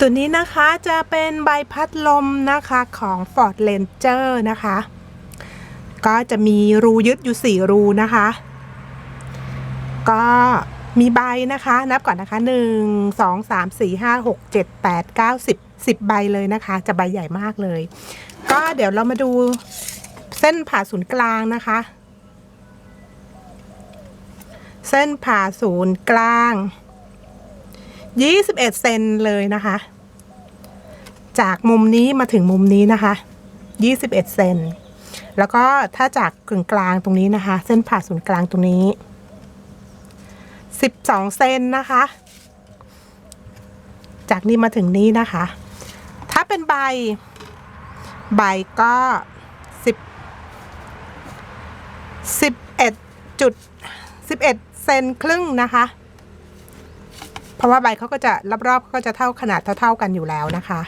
ตัวนี้นะคะจะเป็นใบพัดลมนะคะของ Ford Ranger นะคะ ก็จะมีรูยึดอยู่ 4 รูนะคะ ก็มีใบนะคะ นับก่อนนะคะ 1 2 3 4 5 6 7 8 9 10 10 ใบเลยนะคะ จะใบใหญ่มากเลย ก็เดี๋ยวเรามาดูเส้นผ่าศูนย์กลางนะคะ เส้นผ่าศูนย์กลาง 21 เซนเลยนะคะ จากมุมนี้มาถึงมุมนี้นะคะ 21 เซน แล้วก็ถ้าจากกึ่งกลางตรงนี้นะคะ เส้นผ่าศูนย์กลางตรงนี้ 12 เซนนะคะ จากนี้มาถึงนี้นะคะ ถ้าเป็นใบ ใบก็ 10 11จุด11 เซนครึ่งนะคะ เพราะว่าใบเขาก็จะรอบๆเขาก็จะเท่าขนาดเท่าๆกันอยู่แล้วนะคะ